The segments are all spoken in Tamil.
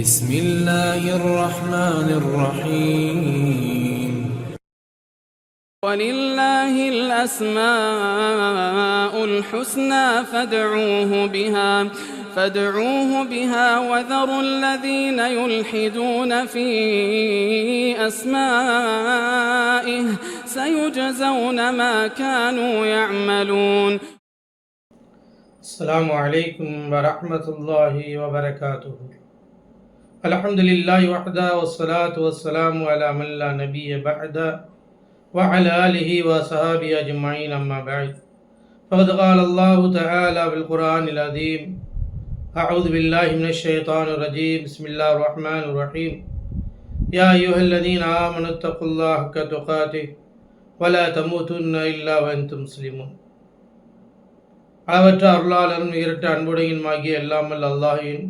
بسم الله الرحمن الرحيم. ولله الأسماء الحسنى فادعوه بها فادعوه بها وذروا الذين يلحدون في أسمائه سيجزون ما كانوا يعملون. السلام عليكم ورحمة الله وبركاته. الحمد لله وحده والصلاة والسلام على من لا نبي بعده وعلى آله وصحابه أجمعين أما بعد فقد قال الله تعالى بالقرآن العظيم أعوذ بالله من الشيطان الرجيم بسم الله الرحمن الرحيم يا أيها الذين آمنوا اتقوا الله حق تقاته ولا تموتن إلا وأنتم مسلمون அளவற்ற அருளாளரும் இரட்ட அன்புடையுமாகிய எல்லாமல் அல்லாஹின்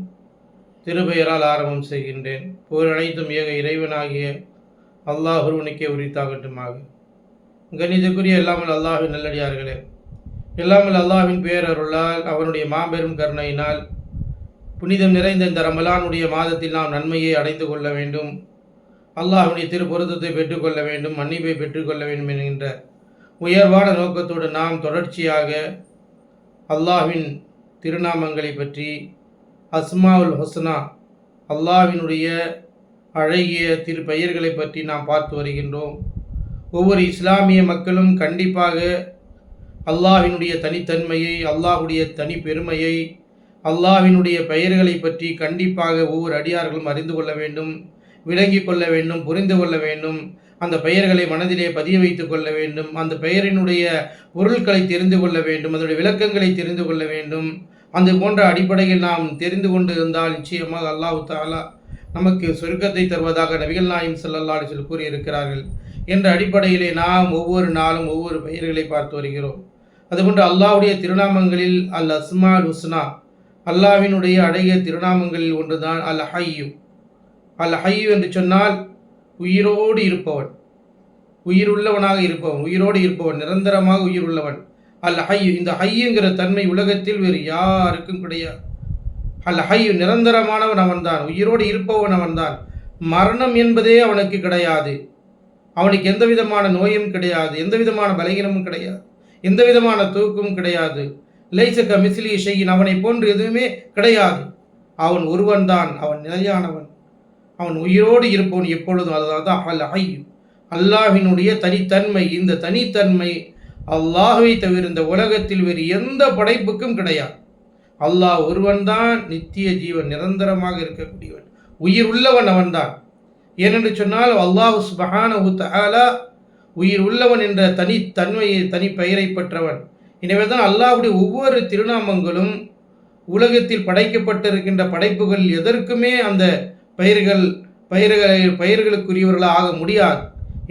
திருபெயரால் ஆரம்பம் செய்கின்றேன். போர் அனைத்தும் ஏக இறைவனாகிய அல்லாஹ் ஒருவனுக்கே உரித்தாகட்டுமாக. கணிதக்குரிய எல்லாமல் அல்லாஹின் நல்லடியார்களே. எல்லாமல் அல்லாஹ்வின் பேரருளால் அவனுடைய மாபெரும் கருணையினால் புனிதம் நிறைந்த இந்த ரமலானுடைய மாதத்தில் நாம் நன்மையை அடைந்து கொள்ள வேண்டும். அல்லாஹுடைய திருப்பொருத்தத்தை பெற்றுக்கொள்ள வேண்டும் மன்னிப்பை பெற்றுக்கொள்ள வேண்டும் என்கின்ற உயர்வான நோக்கத்தோடு நாம் தொடர்ச்சியாக அல்லாஹ்வின் திருநாமங்களை பற்றி அஸ்மாவுல் ஹுஸ்னா அல்லாவினுடைய அழகிய திருப்பெயர்களை பற்றி நாம் பார்த்து வருகின்றோம். ஒவ்வொரு இஸ்லாமிய மக்களும் கண்டிப்பாக அல்லாவினுடைய தனித்தன்மையை அல்லாஹ்வுடைய தனி பெருமையை அல்லாவினுடைய பெயர்களை பற்றி கண்டிப்பாக ஒவ்வொரு அடியார்களும் அறிந்து கொள்ள வேண்டும் விளங்கி கொள்ள வேண்டும் புரிந்து கொள்ள வேண்டும் அந்த பெயர்களை மனதிலே பதிய வைத்து கொள்ள வேண்டும் அந்த பெயரினுடைய பொருட்களை தெரிந்து கொள்ள வேண்டும் அதனுடைய விளக்கங்களை தெரிந்து கொள்ள வேண்டும். அந்த போன்ற அடிப்படையில் நாம் தெரிந்து கொண்டு இருந்தால் நிச்சயமாக அல்லாஹு தாலா நமக்கு சொர்க்கத்தை தருவதாக நபிகள் நாயம் செல்லல்லா அலைஹி கூறியிருக்கிறார்கள் என்ற அடிப்படையிலே நாம் ஒவ்வொரு நாளும் ஒவ்வொரு பெயர்களை பார்த்து வருகிறோம். அதுபோன்று அல்லாஹ்வுடைய திருநாமங்களில் அல் அஸ்மால் ஹுஸ்னா அல்லாவினுடைய அழகிய திருநாமங்களில் ஒன்றுதான் அல் ஹையு. அல் ஹையு என்று சொன்னால் உயிரோடு இருப்பவன். உயிருள்ளவனாக இருப்பவன் உயிரோடு இருப்பவன் நிரந்தரமாக உயிர் உள்ளவன் அல் ஹையு இந்த ஹையுங்கிற தன்மை உலகத்தில் வேறு யாருக்கும் கிடையாது. அல் ஹையு நிரந்தரமானவன் அவன்தான் உயிரோடு இருப்பவன் அவன்தான். மரணம் என்பதே அவனுக்கு கிடையாது. அவனுக்கு எந்த விதமான நோயும் கிடையாது எந்த விதமான பலகீனமும் கிடையாது எந்த விதமான தூக்கமும் கிடையாது. லைசக்க மிஸ்லி செய்யின் அவனை போன்று எதுவுமே கிடையாது. அவன் ஒருவன்தான் அவன் நிலையானவன். அவன் உயிரோடு இருப்பவன் எப்பொழுதும் அதுதான் அல் ஹையு. அல்லாஹினுடைய தனித்தன்மை இந்த தனித்தன்மை அல்லாஹுவை தவிர இந்த உலகத்தில் வேறு எந்த படைப்புக்கும் கிடையாது. அல்லாஹ் ஒருவன்தான் நித்திய ஜீவன் நிரந்தரமாக இருக்கக்கூடியவன். உயிர் உள்ளவன் அவன்தான். ஏனென்று சொன்னால் அல்லாஹு சுபஹானஹு தஹாலா உயிர் உள்ளவன் என்ற தனித்தன்மையை தனி பெயரை பெற்றவன். எனவே தான் அல்லாஹுடைய ஒவ்வொரு திருநாமங்களும் உலகத்தில் படைக்கப்பட்டிருக்கின்ற படைப்புகள் எதற்குமே அந்த பெயர்கள் பெயர்கள் பெயர்களுக்குரியவர்களாக ஆக முடியாது.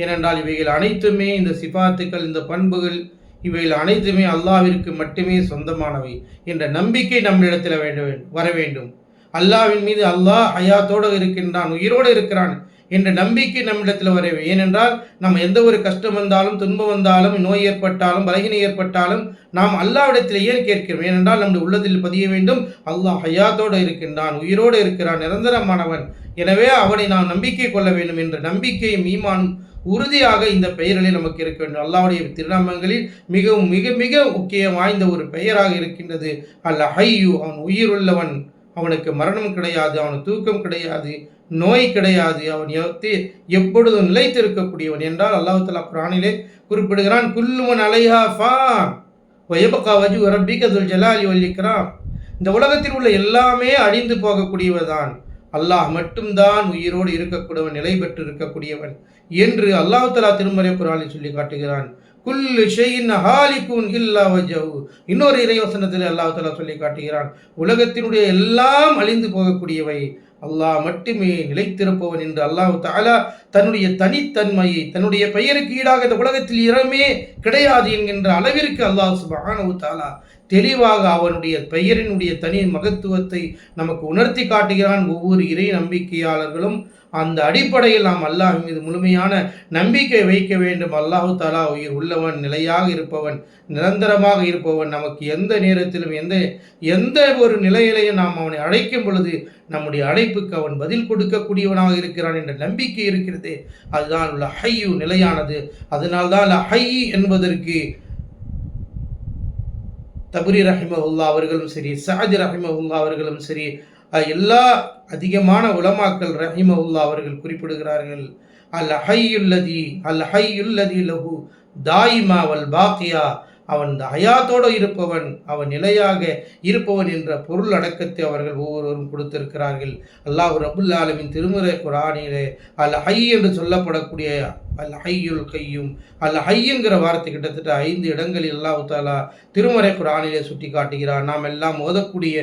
ஏனென்றால் இவைகள் அனைத்துமே இந்த சிபாத்துக்கள் இந்த பண்புகள் இவைகள் அனைத்துமே அல்லாவிற்கு மட்டுமே சொந்தமானவை என்ற நம்பிக்கை நம்மிடத்தில் வேண்டும் வர வேண்டும். அல்லாஹ்வின் மீது அல்லாஹ் ஹயாத்தோடு இருக்கின்றான் உயிரோடு இருக்கிறான் என்ற நம்பிக்கை நம்மிடத்தில் வர ஏனென்றால் நம்ம எந்த ஒரு கஷ்டம் வந்தாலும் துன்பம் வந்தாலும் நோய் ஏற்பட்டாலும் பலகினை ஏற்பட்டாலும் நாம் அல்லாவிடத்தில் ஏன் கேட்கிறோம்? ஏனென்றால் நம்முடைய உள்ளத்தில் பதிய வேண்டும் அல்லாஹ் ஹயாத்தோடு இருக்கின்றான் உயிரோடு இருக்கிறான் நிரந்தரமானவன். எனவே அவனை நாம் நம்பிக்கை கொள்ள வேண்டும் என்ற நம்பிக்கையும் ஈமானும் உறுதியாக இந்த பெயர்களில் நமக்கு இருக்க வேண்டும் அல்லாவுடைய திருநாமங்களில் மிகவும் மிக மிக முக்கியம் வாய்ந்த ஒரு பெயராக இருக்கின்றது. அல்ல ஹையு அவன் உயிர் உள்ளவன் அவனுக்கு மரணம் கிடையாது அவனுக்கு தூக்கம் கிடையாது நோய் கிடையாது. அவன் எத்தி- எப்பொழுதும் நிலைத்திருக்கக்கூடியவன் என்றால் அல்லாஹ் குரானிலே குறிப்பிடுகிறான் குல்லுவன் அலைஹா ஃபான் வயபகா வஜு ரப்பிக ஜலாலி வல்லிக்ராம் இந்த உலகத்தில் உள்ள எல்லாமே அழிந்து போகக்கூடியவதான் அல்லாஹ் மட்டும்தான் உயிரோடு இருக்கக்கூடியவன் நிலை பெற்று இருக்கக்கூடியவன் என்று அல்லாஹ் தலா திருமறை குரானில் சொல்லி காட்டுகிறான். குல்லு ஷெயின் ஹாலிகுன் இல்லா வஜஹு. இன்னொரு இறைவசனத்தில் அல்லாஹ் தலா சொல்லி காட்டுகிறான். உலகத்தினுடைய எல்லாம் அழிந்து போகக்கூடியவை. அல்லாஹ் மட்டுமே நிலைத்திருப்பவன் என்று அல்லாஹ் தாலா தன்னுடைய தனித்தன்மையை தன்னுடைய பெயருக்கு ஈடாக இந்த உலகத்தில் இரமே கிடையாது என்கின்ற அளவிற்கு அல்லாஹ் சுபானு தாலா தெளிவாக அவனுடைய பெயரினுடைய தனி மகத்துவத்தை நமக்கு உணர்த்தி காட்டுகிறான். ஒவ்வொரு இறை நம்பிக்கையாளர்களும் அந்த அடிப்படையில் நாம் அல்லாஹ் மீது முழுமையான நம்பிக்கை வைக்க வேண்டும். அல்லாஹு தாலா உயிர் உள்ளவன் நிலையாக இருப்பவன் நிரந்தரமாக இருப்பவன். நமக்கு எந்த நேரத்திலும் எந்த எந்த ஒரு நிலையிலையும் நாம் அவனை அழைக்கும் பொழுது நம்முடைய அழைப்புக்கு அவன் பதில் கொடுக்கக்கூடியவனாக இருக்கிறான் என்ற நம்பிக்கை இருக்கிறது அதுதான் உள்ள ஹையு நிலையானது. அதனால்தான் ஹை என்பதற்கு தபுரி ரஹிமஹுல்லா அவர்களும் சரி சாஜி ரஹிமஹுல்லா அவர்களும் சரி எல்லா அதிகமான உலமாக்கள் ரஹிமஹுல்லா அவர்கள் குறிப்பிடுகிறார்கள். அல் ஹையுல்லதி அல் ஹையுல்லதி லஹு தாயிமா வல் பாக்கியா அவன் இந்த ஹயாத்தோடு இருப்பவன் அவன் நிலையாக இருப்பவன் என்ற பொருள் அடக்கத்தை அவர்கள் ஒவ்வொருவரும் கொடுத்திருக்கிறார்கள். அல்லாஹ் ரபுல் ஆலமின் திருமுறை குரானிலே அல் ஹை என்று சொல்லப்படக்கூடிய அல் ஹையுல் கையும். அல் ஹையுங்கிற வார்த்தை கிட்டத்தட்ட ஐந்து இடங்களில் அல்லாஹு தாலா திருமறை குரானிலே சுட்டி காட்டுகிறான் நாம் எல்லாம் ஓதக்கூடிய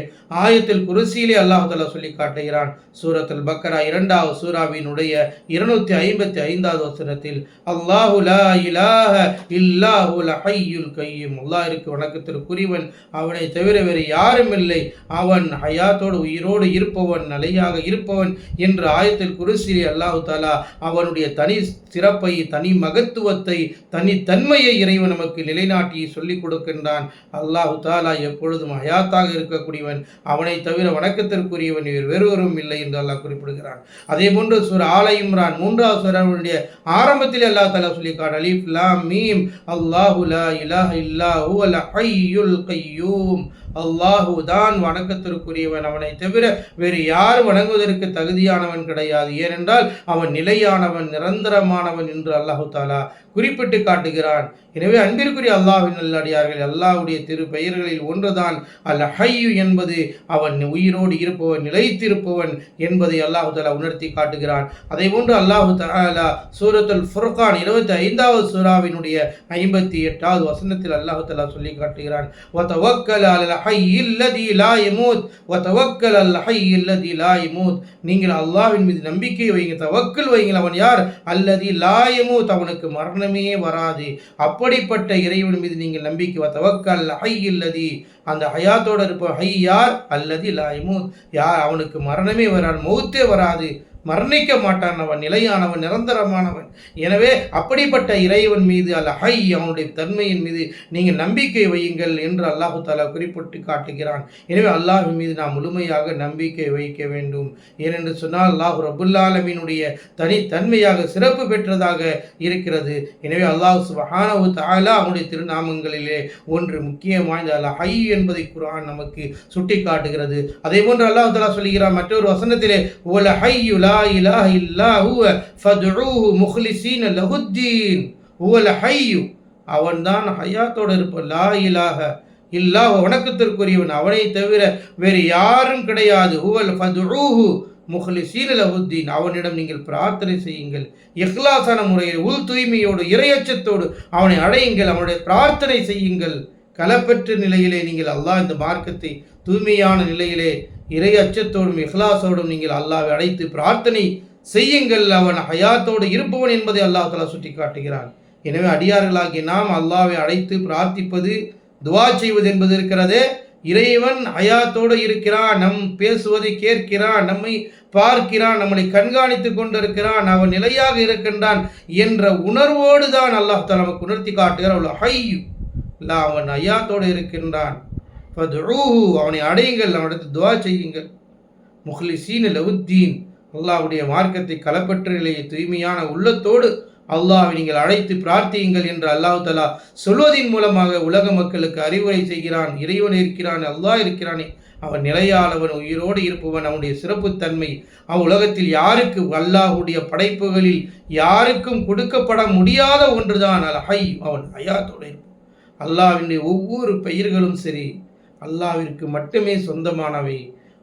ஆயத்தில் குருசியிலே அல்லாஹ் தாலா சொல்லி காட்டுகிறான் சூரத்தில் பக்கரா இரண்டாவது சூராவினுடைய இருநூத்தி ஐம்பத்தி ஐந்தாவது வசனத்தில் அல்லாஹு லா இலாஹ இல்லாஹு ஹையுல் ஹய்யுல் கையும் வணக்கத்தில் வணக்கத்திற்குரியவன் அவனை தவிர வேறு யாரும் இல்லை. அவன் ஹயாத்தோடு உயிரோடு இருப்பவன் நிலையாக இருப்பவன் என்று ஆயத்தில் குருசிலே அல்லாஹு தாலா அவனுடைய தனி சிறப்பு தனி மகத்துவத்தை தனித்தன்மையை இறைவன் நமக்கு நிலைநாட்டி சொல்லிக் கொடுக்கின்றான். அல்லாஹு தாலா எப்பொழுதும் ஹயாத்தாக இருக்கக்கூடியவன் அவனை தவிர வணக்கத்திற்குரியவன் இவர் வேறுவரும் இல்லை என்று அல்லாஹ் குறிப்பிடுகிறான். அதே போன்று சுர ஆல இம்ரான் மூன்றாவது சூராவுடைய ஆரம்பத்தில் அல்லாஹ் தாலா சொல்லி காட் அலிஃப் லா மீம் அல்லாஹு லா இலாஹ இல்லா ஹுவல் ஹையுல் கையூம். அல்லாஹு தான் வணக்கத்திற்குரியவன். அவனை தவிர வேறு யார் வணங்குவதற்கு தகுதியானவன் கிடையாது. ஏனென்றால் அவன் நிலையானவன் நிரந்தரமானவன் என்று அல்லாஹு தாலா குறிப்பிட்டு காட்டுகிறான். எனவே அன்பிற்குரிய அல்லாஹின் நல்லடியார்கள் அல்லாஹுடைய திரு பெயர்களில் ஒன்றுதான். அல்ல ஹையு என்பது அவன் உயிரோடு இருப்பவன் நிலைத்திருப்பவன் என்பதை அல்லாஹு தாலா உணர்த்தி காட்டுகிறான். அதை போன்று அல்லாஹு தாலா சூரத்துல் ஃபுர்கான் இருபத்தி ஐந்தாவது சூராவினுடைய ஐம்பத்தி எட்டாவது வசனத்தில் அல்லாஹு தாலா சொல்லி காட்டுகிறான். الحي الذي لا يموت وتوكل على الحي الذي لا يموت நீங்கள் அல்லாஹ்வின் மீது நம்பிக்கை வைங்க தவக்கல் வைங்கள் அவன் யார் அல்லதி லா யமூத் அவனுக்கு மரணமே வராது அப்படிப்பட்ட இறைவன் மீது நீங்கள் நம்பிக்கை வ தவக்கல் ஹை இல்லதி அந்த ஹயாத்தோட இருப்ப ஹை யார் அல்லதி லா யமூத் யார் அவனுக்கு மரணமே வராது மௌத்தே வராது மரணிக்க மாட்டானவன் நிலையானவன் நிரந்தரமானவன். எனவே அப்படிப்பட்ட இறைவன் மீது அல்ல ஹை அவனுடைய தன்மையின் மீது நீங்கள் நம்பிக்கை வையுங்கள் என்று அல்லாஹு தாலா குறிப்பிட்டு காட்டுகிறான். எனவே அல்லாஹின் மீது நாம் முழுமையாக நம்பிக்கை வைக்க வேண்டும். ஏனென்று சொன்னால் அல்லாஹ் ரபுல்லாலமினுடைய தனித்தன்மையாக சிறப்பு பெற்றதாக இருக்கிறது. எனவே அல்லாஹ் சுபஹானஹு தாலா அவனுடைய திருநாமங்களிலே ஒன்று முக்கியம் வாய்ந்த அல்ல ஹை என்பதை குரான் நமக்கு சுட்டி காட்டுகிறது அதே போன்று அல்லாஹ் தாலா சொல்கிறான் மற்றொரு வசனத்திலே ஒல ஹையுலா லா இலாஹ இல்லா ஹுவ ஃபதுஊஹு முஹ்லிஸீன லஹுத்தீன் ஹுவல் ஹையு அவன்தான் ஹயாத்தோடு இருப்பான். லா இலாஹ இல்லா வணக்கத்திற்குரியவன். அவனை தவிர வேறு யாரும் கிடையாது. ஹுவல் ஃபதுஊஹு முஹ்லிஸீன லஹுத்தீன் அவனிடம் நீங்கள் பிரார்த்தனை செய்யுங்கள். இஹ்லாசான முறையில் உள் தூய்மையோடு இரையச்சத்தோடு அவனை அடையுங்கள். அவனுடைய பிரார்த்தனை செய்யுங்கள். களப்பற்ற நிலையிலே நீங்கள் அல்லாஹ் இந்த மார்க்கத்தை தூய்மையான நிலையிலே இறை அச்சத்தோடும் இஹ்லாசோடும் நீங்கள் அல்லாவை அழைத்து பிரார்த்தனை செய்யுங்கள். அவன் ஹயாத்தோடு இருப்பவன் என்பதை அல்லாஹ் தலா சுட்டி காட்டுகிறான் எனவே அடியார்களாகிய நாம் அல்லாவை அழைத்து பிரார்த்திப்பது துவா செய்வது என்பது இருக்கிறதே. இறைவன் ஹயாத்தோடு இருக்கிறான் நம் பேசுவதை கேட்கிறான் நம்மை பார்க்கிறான் நம்மளை கண்காணித்து கொண்டிருக்கிறான் அவன் நிலையாக இருக்கின்றான் என்ற உணர்வோடு தான் அல்லாஹ் தலா நமக்கு உணர்த்தி காட்டுகிறான். அவ்வளோ ஹையு இல்லை அவன் ஐயாத்தோடு இருக்கின்றான். ஃபதுஊஹு, அவனை அடையுங்கள். அவனிடத்து துவா செய்யுங்கள். முஹ்லிசீன் லவுத்தீன் அல்லாஹுடைய மார்க்கத்தை களப்பற்ற நிலையை தூய்மையான உள்ளத்தோடு அல்லாஹ் நீங்கள் அழைத்து பிரார்த்தியுங்கள் என்று அல்லாஹ் தலா சொல்வதின் மூலமாக உலக மக்களுக்கு அறிவுரை செய்கிறான். இறைவன் இருக்கிறான். அல்லாஹ் இருக்கிறானே. அவன் நிலையாளவன் உயிரோடு இருப்பவன். அவனுடைய சிறப்புத்தன்மை. அவன் உலகத்தில் யாருக்கு அல்லாஹுடைய படைப்புகளில் யாருக்கும் கொடுக்கப்பட முடியாத ஒன்றுதான். அல் ஹை அவன் ஹயாத்தோடு இருப்பான். அல்லாவினுடைய ஒவ்வொரு பெயர்களும் சரி அல்லாவிற்கு மட்டுமே சொந்தமானவை.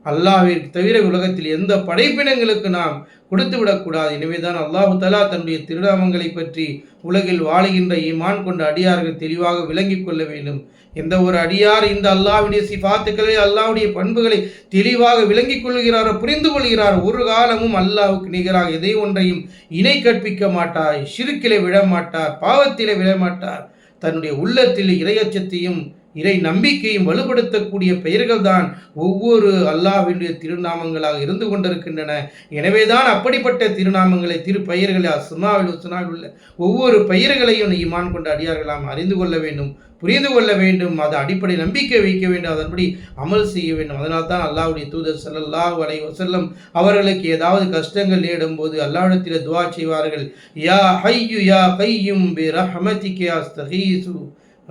அல்லாவிற்கு தவிர உலகத்தில் எந்த படைப்பினங்களுக்கு நாம் கொடுத்து விடக்கூடாது. எனவேதான் அல்லாஹு தலா தன்னுடைய திருநாமங்களை பற்றி உலகில் வாழுகின்ற ஈமான் கொண்ட அடியார்கள் தெளிவாக விளங்கிக் கொள்ள வேண்டும். எந்த ஒரு அடியார் இந்த அல்லாவுடைய சிபாத்துக்களை அல்லாவுடைய பண்புகளை தெளிவாக விளங்கிக் கொள்கிறாரோ புரிந்து கொள்கிறார் ஒரு காலமும் அல்லாவுக்கு நிகராக எதை ஒன்றையும் இணை கற்பிக்க மாட்டார் சிறுக்கிலே விழமாட்டார் பாவத்திலே விழமாட்டார் தன்னுடைய உள்ளத்தில் இரையச்சத்தையும் இறை நம்பிக்கையும் வலுப்படுத்தக்கூடிய பெயர்கள் தான் ஒவ்வொரு அல்லாஹ்வினுடைய திருநாமங்களாக இருந்து கொண்டிருக்கின்றன. எனவேதான் அப்படிப்பட்ட திருநாமங்களை திருப்பெயர்களை சுமாவில் உஸ்னாவில் உள்ள ஒவ்வொரு பெயர்களையும் ஈமான் கொண்ட அடியார்களாம் அறிந்து கொள்ள வேண்டும் புரிந்து கொள்ள வேண்டும் அது அடிப்படை நம்பிக்கை வைக்க வேண்டும் அதன்படி அமல் செய்ய வேண்டும். அதனால் தான் அல்லாவுடைய தூதர் ஸல்லல்லாஹு வலை வஸல்லம் அவர்களுக்கு ஏதாவது கஷ்டங்கள் நேடும் போது அல்லாவிடத்தில் துவா செய்வார்கள். யா ஹையு யா கையும் பி ரஹமதிக்கே அஸ்தகீசு.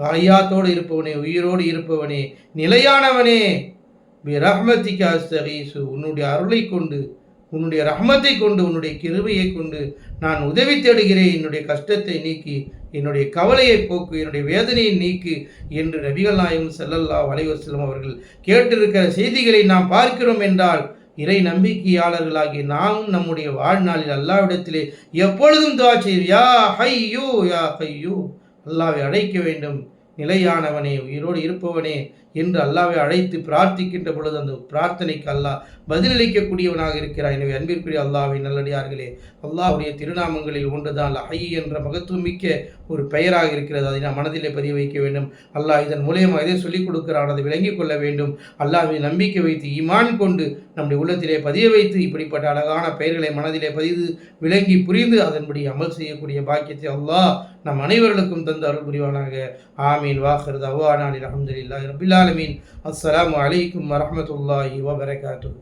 ஹயாத்தோடு இருப்பவனே உயிரோடு இருப்பவனே நிலையானவனே. ரஹ்மத்திக்கு அஸ்தகீசு உன்னுடைய அருளை கொண்டு உன்னுடைய ரஹ்மத்தை கொண்டு உன்னுடைய கிருபையை கொண்டு நான் உதவி தேடுகிறேன். என்னுடைய கஷ்டத்தை நீக்கி என்னுடைய கவலையை போக்கு என்னுடைய வேதனையை நீக்கு என்று நபிகள் நாயும் செல்லல்லா வலைவசலம் அவர்கள் கேட்டிருக்கிற செய்திகளை நாம் பார்க்கிறோம் என்றால் இறை நம்பிக்கையாளர்களாகிய நாமும் நம்முடைய வாழ்நாளில் அல்லாவிடத்திலே எப்பொழுதும் துவா செய்வோம். யா ஹையோ யா ஹையூ அல்லாவை அழைக்க வேண்டும். நிலையானவனே உயிரோடு இருப்பவனே என்று அல்லாவை அழைத்து பிரார்த்திக்கின்ற பொழுது அந்த பிரார்த்தனைக்கு அல்லாஹ் பதிலளிக்கக்கூடியவனாக இருக்கிறார் எனவே அன்பிற்குரிய அல்லாவை நல்லடியார்களே அல்லாஹுடைய திருநாமங்களில் ஒன்றுதான் ஹை என்ற மகத்துவம் மிக்க ஒரு பெயராக இருக்கிறது. அதை நாம் மனதிலே பதிய வைக்க வேண்டும். அல்லாஹ் இதன் மூலியமாக எதை சொல்லிக் கொடுக்கிறான். அதை விளங்கிக் கொள்ள வேண்டும். அல்லாஹை நம்பிக்கை வைத்து ஈமான் கொண்டு நம்முடைய உள்ளத்திலே பதிய வைத்து இப்படிப்பட்ட அழகான பெயர்களை மனதிலே பதிவு விளங்கி புரிந்து அதன்படி அமல் செய்யக்கூடிய பாக்கியத்தை அல்லாஹ் நம் அனைவர்களுக்கும் தந்து அருள் புரிவானாக. ஆமீன். வாஹர் அவ்வானாலி அஹமதுல்லா ரபில் ஆலமீன். அஸ்ஸலாமு அலைக்கும் வரஹ்மத்துல்லாஹி வபரகாத்துஹு.